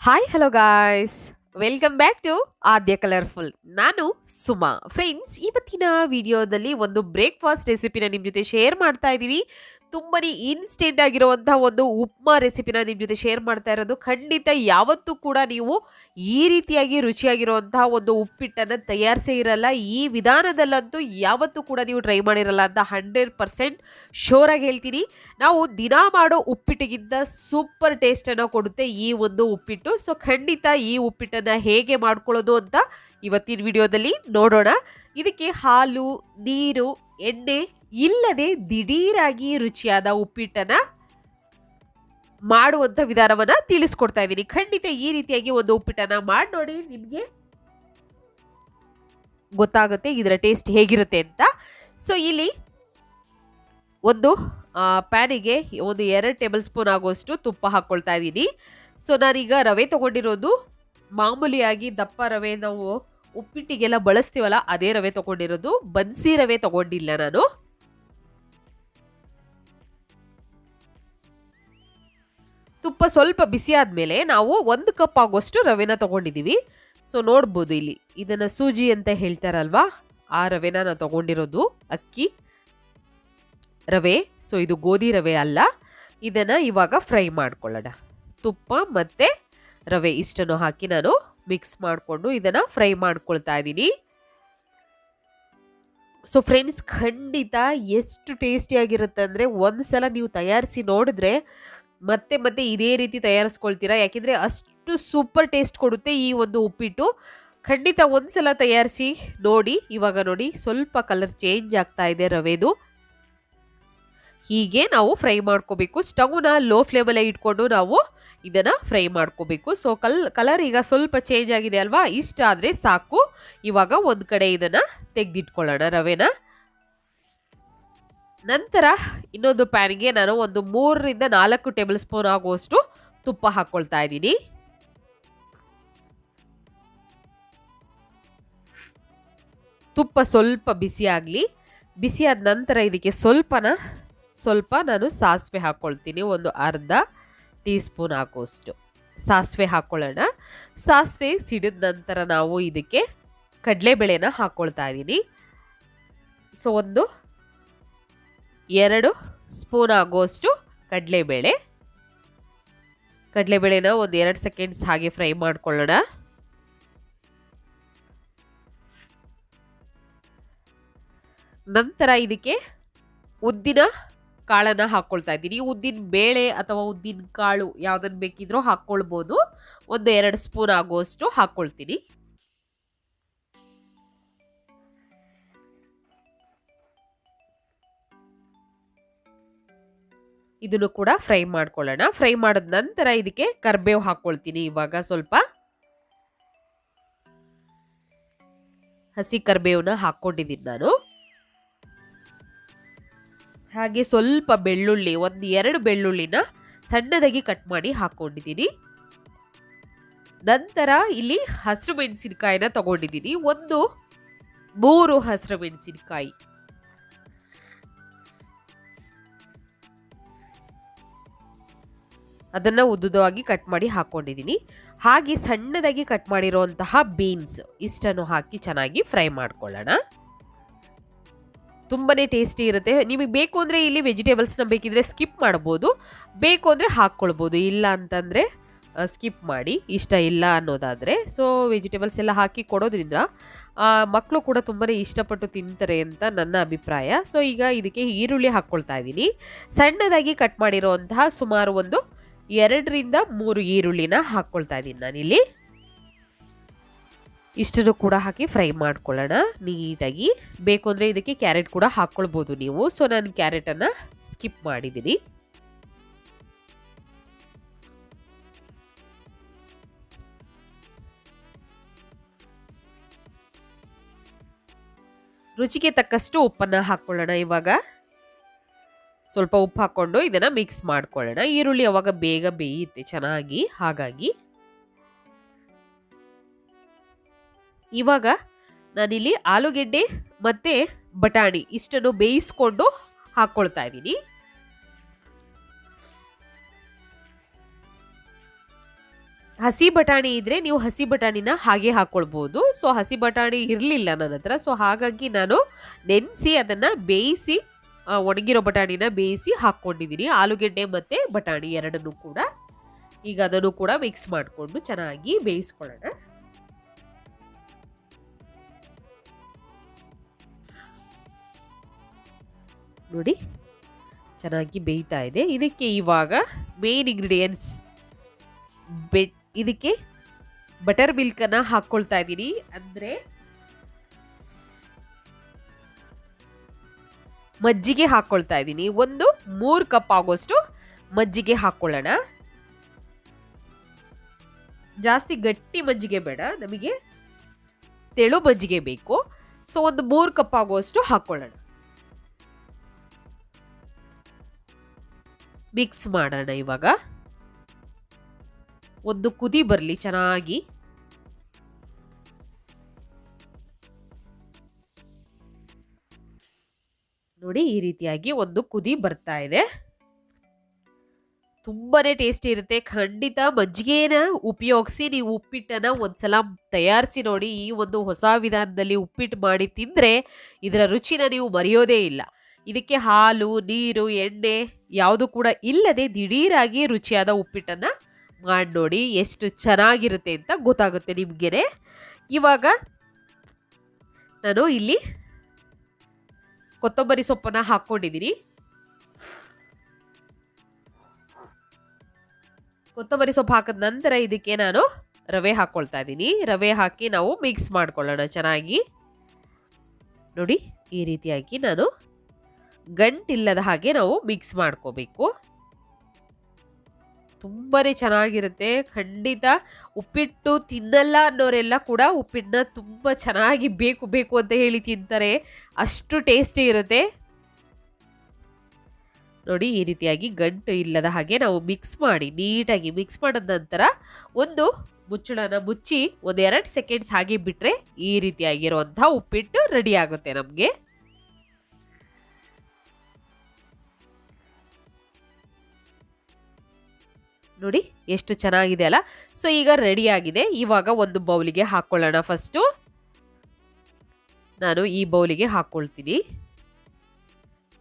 Hi hello guys welcome back to Aadya colourful ನಾನು Suma. Friends ಇವತ್ತಿನ ವಿಡಿಯೋದಲ್ಲಿ ಒಂದು ಬ್ರೇಕ್ಫಾಸ್ಟ್ ರೆಸಿಪಿನ ನಿಮ್ಮ ಜೊತೆ ಶೇರ್ ಮಾಡ್ತಾ ಇದ್ದೀವಿ ತುಂಬಾನೇ ಇನ್ಸ್ಟೆಂಟ್ ಆಗಿರುವಂತಹ ಒಂದು ಉಪ್ಮಾ ರೆಸಿಪಿನ ನಿಮ್ಮ ಜೊತೆ ಶೇರ್ ಮಾಡ್ತಾ ಇರೋದು. ಖಂಡಿತ ಯಾವತ್ತೂ ಕೂಡ ನೀವು ಈ ರೀತಿಯಾಗಿ ರುಚಿಯಾಗಿರುವಂತಹ ಒಂದು ಉಪ್ಪಿಟ್ಟನ್ನು ತಯಾರಿಸೇ ಇರಲ್ಲ. ಈ ವಿಧಾನದಲ್ಲಂತೂ ಯಾವತ್ತೂ ಕೂಡ ನೀವು ಟ್ರೈ ಮಾಡಿರಲ್ಲ ಅಂತ ಹಂಡ್ರೆಡ್ ಪರ್ಸೆಂಟ್ ಶೋರಾಗಿ ಹೇಳ್ತೀನಿ. ನಾವು ದಿನ ಮಾಡೋ ಉಪ್ಪಿಟ್ಟಿಗಿಂತ ಸೂಪರ್ ಟೇಸ್ಟನ್ನು ಕೊಡುತ್ತೆ ಈ ಒಂದು ಉಪ್ಪಿಟ್ಟು. ಸೊ ಖಂಡಿತ ಈ ಉಪ್ಪಿಟ್ಟನ್ನು ಹೇಗೆ ಮಾಡ್ಕೊಳ್ಳೋದು ಅಂತ ಇವತ್ತಿನ ವಿಡಿಯೋದಲ್ಲಿ ನೋಡೋಣ. ಇದಕ್ಕೆ ಹಾಲು, ನೀರು, ಎಣ್ಣೆ ಇಲ್ಲದೆ ದಿಢೀರಾಗಿ ರುಚಿಯಾದ ಉಪ್ಪಿಟ್ಟನ್ನು ಮಾಡುವಂಥ ವಿಧಾನವನ್ನು ತಿಳಿಸ್ಕೊಡ್ತಾ ಇದ್ದೀನಿ. ಖಂಡಿತ ಈ ರೀತಿಯಾಗಿ ಒಂದು ಉಪ್ಪಿಟ್ಟನ್ನು ಮಾಡಿ ನೋಡಿ, ನಿಮಗೆ ಗೊತ್ತಾಗುತ್ತೆ ಇದರ ಟೇಸ್ಟ್ ಹೇಗಿರುತ್ತೆ ಅಂತ. ಸೊ ಇಲ್ಲಿ ಒಂದು ಪ್ಯಾನಿಗೆ ಒಂದು ಎರಡು ಟೇಬಲ್ ಸ್ಪೂನ್ ಆಗುವಷ್ಟು ತುಪ್ಪ ಹಾಕ್ಕೊಳ್ತಾ ಇದ್ದೀನಿ. ಸೊ ನಾನೀಗ ರವೆ ತಗೊಂಡಿರೋದು. ಮಾಮೂಲಿಯಾಗಿ ದಪ್ಪ ರವೆ ನಾವು ಉಪ್ಪಿಟ್ಟಿಗೆಲ್ಲ ಬಳಸ್ತೀವಲ್ಲ, ಅದೇ ರವೆ ತಗೊಂಡಿರೋದು. ಬನ್ಸಿ ರವೆ ತಗೊಂಡಿಲ್ಲ ನಾನು. ತುಪ್ಪ ಸ್ವಲ್ಪ ಬಿಸಿ ಆದಮೇಲೆ ನಾವು ಒಂದು ಕಪ್ ಆಗುವಷ್ಟು ರವೆನ ತಗೊಂಡಿದ್ದೀವಿ ಸೊ ನೋಡ್ಬೋದು ಇಲ್ಲಿ. ಇದನ್ನು ಸೂಜಿ ಅಂತ ಹೇಳ್ತಾರಲ್ವಾ? ಆ ರವೆನ ನಾನು ತಗೊಂಡಿರೋದು ಅಕ್ಕಿ, ರವೆ. ಸೊ ಇದು ಗೋಧಿ ರವೆ ಅಲ್ಲ. ಇದನ್ನು ಇವಾಗ ಫ್ರೈ ಮಾಡ್ಕೊಳ್ಳೋಣ. ತುಪ್ಪ ಮತ್ತು ರವೆ ಇಷ್ಟನ್ನು ಹಾಕಿ ನಾನು ಮಿಕ್ಸ್ ಮಾಡಿಕೊಂಡು ಇದನ್ನು ಫ್ರೈ ಮಾಡ್ಕೊಳ್ತಾ ಇದ್ದೀನಿ. ಸೊ ಫ್ರೆಂಡ್ಸ್ ಖಂಡಿತ ಎಷ್ಟು ಟೇಸ್ಟಿಯಾಗಿರುತ್ತೆ ಅಂದರೆ ಒಂದು ಸಲ ನೀವು ತಯಾರಿಸಿ ನೋಡಿದ್ರೆ ಮತ್ತೆ ಮತ್ತೆ ಇದೇ ರೀತಿ ತಯಾರಿಸ್ಕೊಳ್ತೀರಾ? ಯಾಕೆಂದರೆ ಅಷ್ಟು ಸೂಪರ್ ಟೇಸ್ಟ್ ಕೊಡುತ್ತೆ ಈ ಒಂದು ಉಪ್ಪಿಟ್ಟು. ಖಂಡಿತ ಒಂದು ಸಲ ತಯಾರಿಸಿ ನೋಡಿ, ಇವಾಗ ನೋಡಿ ಸ್ವಲ್ಪ ಕಲರ್ ಚೇಂಜ್ ಆಗ್ತಾ ಇದೆ ರವೆದು. ಹೀಗೆ ನಾವು ಫ್ರೈ ಮಾಡ್ಕೋಬೇಕು. ಸ್ಟವ್ನ ಲೋ ಫ್ಲೇಮಲ್ಲೇ ಇಟ್ಕೊಂಡು ನಾವು ಇದನ್ನು ಫ್ರೈ ಮಾಡ್ಕೋಬೇಕು. ಸೊ ಕಲ್ ಕಲರ್ ಈಗ ಸ್ವಲ್ಪ ಚೇಂಜ್ ಆಗಿದೆ ಅಲ್ವಾ? ಇಷ್ಟ ಆದರೆ ಸಾಕು. ಇವಾಗ ಒಂದು ಕಡೆ ಇದನ್ನು ತೆಗೆದಿಟ್ಕೊಳ್ಳೋಣ ರವೆನ. ನಂತರ ಇನ್ನೊಂದು ಪ್ಯಾನ್ಗೆ ನಾನು ಒಂದು ಮೂರರಿಂದ ನಾಲ್ಕು ಟೇಬಲ್ ಸ್ಪೂನ್ ಆಗುವಷ್ಟು ತುಪ್ಪ ಹಾಕ್ಕೊಳ್ತಾ ಇದ್ದೀನಿ. ತುಪ್ಪ ಸ್ವಲ್ಪ ಬಿಸಿ ಆಗಲಿ, ಬಿಸಿ ನಂತರ ಇದಕ್ಕೆ ಸ್ವಲ್ಪನ, ಸ್ವಲ್ಪ ನಾನು ಸಾಸಿವೆ ಹಾಕ್ಕೊಳ್ತೀನಿ ಒಂದು ಅರ್ಧ ಟೀ ಸ್ಪೂನ್ ಹಾಕುವಷ್ಟು ಸಾಸಿವೆ ಹಾಕ್ಕೊಳ್ಳೋಣ ಸಾಸಿವೆ ಸಿಡಿದ ನಂತರ ನಾವು ಇದಕ್ಕೆ ಕಡಲೆಬೇಳೆನ ಹಾಕ್ಕೊಳ್ತಾ ಇದ್ದೀನಿ. ಸೊ, ಒಂದು ಎರಡು ಸ್ಪೂನ್ ಆಗೋಷ್ಟು ಕಡಲೆಬೇಳೆ. ಕಡಲೆಬೇಳೆನ ಒಂದು ಎರಡು ಸೆಕೆಂಡ್ಸ್ ಹಾಗೆ ಫ್ರೈ ಮಾಡ್ಕೊಳ್ಳೋಣ. ನಂತರ ಇದಕ್ಕೆ ಉದ್ದಿನ ಕಾಳನ್ನು ಹಾಕ್ಕೊಳ್ತಾ ಇದ್ದೀನಿ. ಉದ್ದಿನ ಬೇಳೆ ಅಥವಾ ಉದ್ದಿನ ಕಾಳು ಯಾವುದನ್ನು ಬೇಕಿದ್ರೂ ಹಾಕ್ಕೊಳ್ಬೋದು ಒಂದು ಎರಡು ಸ್ಪೂನ್ ಆಗೋಷ್ಟು ಹಾಕ್ಕೊಳ್ತೀನಿ ಇದನ್ನು ಕೂಡ ಫ್ರೈ ಮಾಡ್ಕೊಳ್ಳೋಣ. ಫ್ರೈ ಮಾಡಿದ ನಂತರ ಇದಕ್ಕೆ ಕರ್ಬೇವು ಹಾಕ್ಕೊಳ್ತೀನಿ. ಇವಾಗ ಸ್ವಲ್ಪ ಹಸಿ ಕರ್ಬೇವನ್ನ ಹಾಕ್ಕೊಂಡಿದ್ದೀನಿ ನಾನು. ಹಾಗೆ ಸ್ವಲ್ಪ ಬೆಳ್ಳುಳ್ಳಿ, ಒಂದು ಎರಡು ಬೆಳ್ಳುಳ್ಳಿನ ಸಣ್ಣದಾಗಿ ಕಟ್ ಮಾಡಿ ಹಾಕ್ಕೊಂಡಿದ್ದೀನಿ. ನಂತರ ಇಲ್ಲಿ ಹಸಿರು ಮೆಣಸಿನಕಾಯಿನ ತಗೊಂಡಿದ್ದೀನಿ. ಒಂದು ಮೂರು ಹಸಿರು ಮೆಣಸಿನಕಾಯಿ. ಅದನ್ನು ಉದ್ದುದವಾಗಿ ಕಟ್ ಮಾಡಿ ಹಾಕ್ಕೊಂಡಿದ್ದೀನಿ ಹಾಗೆ ಸಣ್ಣದಾಗಿ ಕಟ್ ಮಾಡಿರೋಂತಹ ಬೀನ್ಸ್ ಇಷ್ಟನ್ನು ಹಾಕಿ ಚೆನ್ನಾಗಿ ಫ್ರೈ ಮಾಡ್ಕೊಳ್ಳೋಣ. ತುಂಬಾ ಟೇಸ್ಟಿ ಇರುತ್ತೆ. ನಿಮಗೆ ಬೇಕು ಅಂದರೆ ಇಲ್ಲಿ ವೆಜಿಟೇಬಲ್ಸ್ನ ಬೇಕಿದ್ರೆ ಸ್ಕಿಪ್ ಮಾಡ್ಬೋದು. ಬೇಕು ಅಂದರೆ ಹಾಕ್ಕೊಳ್ಬೋದು. ಇಲ್ಲ ಅಂತಂದರೆ ಸ್ಕಿಪ್ ಮಾಡಿ. ಇಷ್ಟ ಇಲ್ಲ ಅನ್ನೋದಾದರೆ. ಸೊ ವೆಜಿಟೇಬಲ್ಸ್ ಎಲ್ಲ ಹಾಕಿ ಕೊಡೋದ್ರಿಂದ ಮಕ್ಕಳು ಕೂಡ ತುಂಬಾ ಇಷ್ಟಪಟ್ಟು ತಿಂತಾರೆ ಅಂತ ನನ್ನ ಅಭಿಪ್ರಾಯ. ಸೊ ಈಗ ಇದಕ್ಕೆ ಈರುಳ್ಳಿ ಹಾಕ್ಕೊಳ್ತಾ ಇದ್ದೀನಿ ಸಣ್ಣದಾಗಿ ಕಟ್ ಮಾಡಿರೋ ಸುಮಾರು ಒಂದು ಎರಡರಿಂದ ಮೂರು ಈರುಳ್ಳಿನ ಹಾಕ್ಕೊಳ್ತಾ ಇದ್ದೀನಿ ನಾನಿಲ್ಲಿ. ಇಷ್ಟನ್ನು ಕೂಡ ಹಾಕಿ ಫ್ರೈ ಮಾಡ್ಕೊಳ್ಳೋಣ ನೀಟಾಗಿ. ಬೇಕು ಅಂದರೆ ಇದಕ್ಕೆ ಕ್ಯಾರೆಟ್ ಕೂಡ ಹಾಕ್ಕೊಳ್ಬೋದು ನೀವು. ಸೊ ನಾನು ಕ್ಯಾರೆಟನ್ನು ಸ್ಕಿಪ್ ಮಾಡಿದ್ದೀನಿ. ರುಚಿಗೆ ತಕ್ಕಷ್ಟು ಉಪ್ಪನ್ನು ಹಾಕ್ಕೊಳ್ಳೋಣ ಇವಾಗ. ಸ್ವಲ್ಪ ಉಪ್ಪು ಹಾಕ್ಕೊಂಡು ಇದನ್ನು ಮಿಕ್ಸ್ ಮಾಡ್ಕೊಳ್ಳೋಣ. ಈರುಳ್ಳಿ ಅವಾಗ ಬೇಗ ಬೇಯುತ್ತೆ, ಚೆನ್ನಾಗಿ. ಹಾಗಾಗಿ ಇವಾಗ ನಾನಿಲ್ಲಿ ಆಲೂಗೆಡ್ಡೆ ಮತ್ತು ಬಟಾಣಿ ಇಷ್ಟನ್ನು ಬೇಯಿಸ್ಕೊಂಡು ಹಾಕ್ಕೊಳ್ತಾ ಇದ್ದೀನಿ. ಹಸಿ ಬಟಾಣಿ ಇದ್ದರೆ ನೀವು ಹಸಿ ಬಟಾಣಿನ ಹಾಗೆ ಹಾಕ್ಕೊಳ್ಬೋದು ಸೊ, ಹಸಿ ಬಟಾಣಿ ಇರಲಿಲ್ಲ ನನ್ನ ಹತ್ರ. ಸೊ, ಹಾಗಾಗಿ ನಾನು ನೆನೆಸಿ ಅದನ್ನು ಬೇಯಿಸಿ ಒಣಗಿರೋ ಬಟಾಣಿನ ಬೇಯಿಸಿ ಹಾಕ್ಕೊಂಡಿದ್ದೀನಿ ಆಲೂಗೆಡ್ಡೆ ಮತ್ತು ಬಟಾಣಿ ಎರಡನ್ನೂ ಕೂಡ. ಈಗ ಅದನ್ನು ಕೂಡ ಮಿಕ್ಸ್ ಮಾಡಿಕೊಂಡು ಚೆನ್ನಾಗಿ ಬೇಯಿಸ್ಕೊಳ್ಳೋಣ. ನೋಡಿ, ಚೆನ್ನಾಗಿ ಬೇಯ್ತಾ ಇದೆ. ಇದಕ್ಕೆ ಇವಾಗ ಮೇನ್ ಇಂಗ್ರೀಡಿಯೆಂಟ್ಸ್ ಬೆ ಇದಕ್ಕೆ ಬಟರ್ ಮಿಲ್ಕನ್ನು ಹಾಕ್ಕೊಳ್ತಾ ಇದ್ದೀನಿ ಅಂದರೆ ಮಜ್ಜಿಗೆ ಹಾಕ್ಕೊಳ್ತಾ ಇದ್ದೀನಿ. ಒಂದು, ಮೂರು ಕಪ್ ಆಗೋಷ್ಟು ಮಜ್ಜಿಗೆ ಹಾಕ್ಕೊಳ್ಳೋಣ ಜಾಸ್ತಿ ಗಟ್ಟಿ ಮಜ್ಜಿಗೆ ಬೇಡ. ನಮಗೆ ತೆಳು ಮಜ್ಜಿಗೆ ಬೇಕು. ಸೊ, ಒಂದು ಮೂರು ಕಪ್ ಆಗುವಷ್ಟು ಹಾಕ್ಕೊಳ್ಳೋಣ ಮಿಕ್ಸ್ ಮಾಡೋಣ ಇವಾಗ. ಒಂದು ಕುದಿ ಬರಲಿ, ಚೆನ್ನಾಗಿ. ನೋಡಿ ಈ ರೀತಿಯಾಗಿ ಒಂದು ಕುದಿ ಬರ್ತಾ ಇದೆ. ತುಂಬಾ ಟೇಸ್ಟಿ ಇರುತ್ತೆ. ಖಂಡಿತ ಮಜ್ಜಿಗೆನ ಉಪಯೋಗಿಸಿ ನೀವು ಉಪ್ಪಿಟ್ಟನ್ನ ಒಂದ್ಸಲ ತಯಾರಿಸಿ ನೋಡಿ ಈ ಒಂದು ಹೊಸ ವಿಧಾನದಲ್ಲಿ ಉಪ್ಪಿಟ್ಟು ಮಾಡಿ ತಿಂದರೆ ಇದರ ರುಚಿನ ನೀವು ಮರೆಯೋದೇ ಇಲ್ಲ. ಇದಕ್ಕೆ ಹಾಲು, ನೀರು, ಎಣ್ಣೆ ಯಾವುದು ಕೂಡ ಇಲ್ಲದೆ ದಿಢೀರಾಗಿ ರುಚಿಯಾದ ಉಪ್ಪಿಟ್ಟನ್ನು ಮಾಡಿ ನೋಡಿ ಎಷ್ಟು ಚೆನ್ನಾಗಿರುತ್ತೆ ಅಂತ ಗೊತ್ತಾಗುತ್ತೆ ನಿಮಗೆ ಇವಾಗ ನಾನು ಇಲ್ಲಿ ಕೊತ್ತಂಬರಿ ಸೊಪ್ಪನ್ನು ಹಾಕ್ಕೊಂಡಿದ್ದೀನಿ ಕೊತ್ತಂಬರಿ ಸೊಪ್ಪು ಹಾಕಿದ ನಂತರ ಇದಕ್ಕೆ ನಾನು ರವೆ ಹಾಕ್ಕೊಳ್ತಾ ಇದ್ದೀನಿ. ರವೆ ಹಾಕಿ ನಾವು ಮಿಕ್ಸ್ ಮಾಡ್ಕೊಳ್ಳೋಣ ಚೆನ್ನಾಗಿ. ನೋಡಿ, ಈ ರೀತಿಯಾಗಿ ನಾನು ಗಂಟಿಲ್ಲದ ಹಾಗೆ ನಾವು ಮಿಕ್ಸ್ ಮಾಡ್ಕೋಬೇಕು. ತುಂಬಾ ಚೆನ್ನಾಗಿರುತ್ತೆ. ಖಂಡಿತ ಉಪ್ಪಿಟ್ಟು ತಿನ್ನಲ್ಲ ಅನ್ನೋರೆಲ್ಲ ಕೂಡ ಉಪ್ಪಿಟ್ಟನ್ನ ತುಂಬ ಚೆನ್ನಾಗಿ ಬೇಕು ಬೇಕು ಅಂತ ಹೇಳಿ ತಿಂತಾರೆ. ಅಷ್ಟು ಟೇಸ್ಟಿ ಇರುತ್ತೆ. ನೋಡಿ, ಈ ರೀತಿಯಾಗಿ ಗಂಟು ಇಲ್ಲದ ಹಾಗೆ ನಾವು ಮಿಕ್ಸ್ ಮಾಡಿ ನೀಟಾಗಿ ಮಿಕ್ಸ್ ಮಾಡಿದ ನಂತರ ಒಂದು ಮುಚ್ಚಳನ ಮುಚ್ಚಿ ಒಂದೆರಡು ಸೆಕೆಂಡ್ಸ್ ಹಾಗೆ ಬಿಟ್ಟರೆ ಈ ರೀತಿಯಾಗಿರುವಂಥ ಉಪ್ಪಿಟ್ಟು ರೆಡಿ ಆಗುತ್ತೆ ನಮಗೆ. ನೋಡಿ ಎಷ್ಟು ಚೆನ್ನಾಗಿದೆ ಅಲ್ಲ? ಸೊ ಈಗ ರೆಡಿ ಆಗಿದೆ. ಇವಾಗ ಒಂದು ಬೌಲಿಗೆ ಹಾಕ್ಕೊಳ್ಳೋಣ ಫಸ್ಟು ನಾನು ಈ ಬೌಲಿಗೆ ಹಾಕ್ಕೊಳ್ತೀನಿ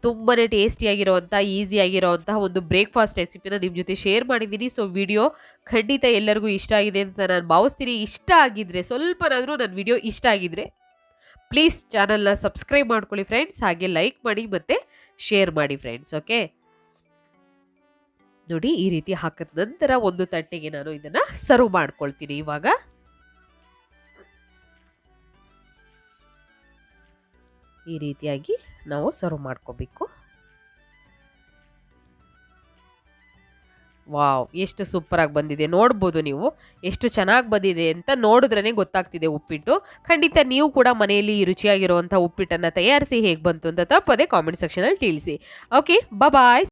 ತುಂಬಾ ಟೇಸ್ಟಿಯಾಗಿರೋವಂಥ ಈಸಿಯಾಗಿರೋವಂಥ ಒಂದು ಬ್ರೇಕ್ಫಾಸ್ಟ್ ರೆಸಿಪಿನ ನಿಮ್ಮ ಜೊತೆ ಶೇರ್ ಮಾಡಿದ್ದೀನಿ. ಸೊ ವಿಡಿಯೋ ಖಂಡಿತ ಎಲ್ಲರಿಗೂ ಇಷ್ಟ ಆಗಿದೆ ಅಂತ ನಾನು ಭಾವಿಸ್ತೀನಿ. ಇಷ್ಟ ಆಗಿದ್ರೆ, ಸ್ವಲ್ಪನಾದರೂ ನನ್ನ ವಿಡಿಯೋ ಇಷ್ಟ ಆಗಿದ್ರೆ ಪ್ಲೀಸ್ ಚಾನಲ್ನ ಸಬ್ಸ್ಕ್ರೈಬ್ ಮಾಡ್ಕೊಳ್ಳಿ ಫ್ರೆಂಡ್ಸ್ ಹಾಗೆ ಲೈಕ್ ಮಾಡಿ ಮತ್ತು ಶೇರ್ ಮಾಡಿ ಫ್ರೆಂಡ್ಸ್ ಓಕೆ ನೋಡಿ ಈ ರೀತಿ ಹಾಕಿದ ನಂತರ ಒಂದು ತಟ್ಟೆಗೆ ನಾನು ಇದನ್ನು ಸರ್ವ್ ಮಾಡ್ಕೊಳ್ತೀನಿ ಇವಾಗ. ಈ ರೀತಿಯಾಗಿ ನಾವು ಸರ್ವ್ ಮಾಡ್ಕೋಬೇಕು. ವಾವ್, ಎಷ್ಟು ಸೂಪರಾಗಿ ಬಂದಿದೆ. ನೋಡ್ಬೋದು ನೀವು ಎಷ್ಟು ಚೆನ್ನಾಗಿ ಬಂದಿದೆ ಅಂತ ನೋಡಿದ್ರೇ ಗೊತ್ತಾಗ್ತಿದೆ ಉಪ್ಪಿಟ್ಟು. ಖಂಡಿತ ನೀವು ಕೂಡ ಮನೆಯಲ್ಲಿ ರುಚಿಯಾಗಿರುವಂಥ ಉಪ್ಪಿಟ್ಟನ್ನು ತಯಾರಿಸಿ ಹೇಗೆ ಬಂತು ಅಂತ ತಪ್ಪದೆ ಕಾಮೆಂಟ್ ಸೆಕ್ಷನಲ್ಲಿ ತಿಳಿಸಿ. Okay bye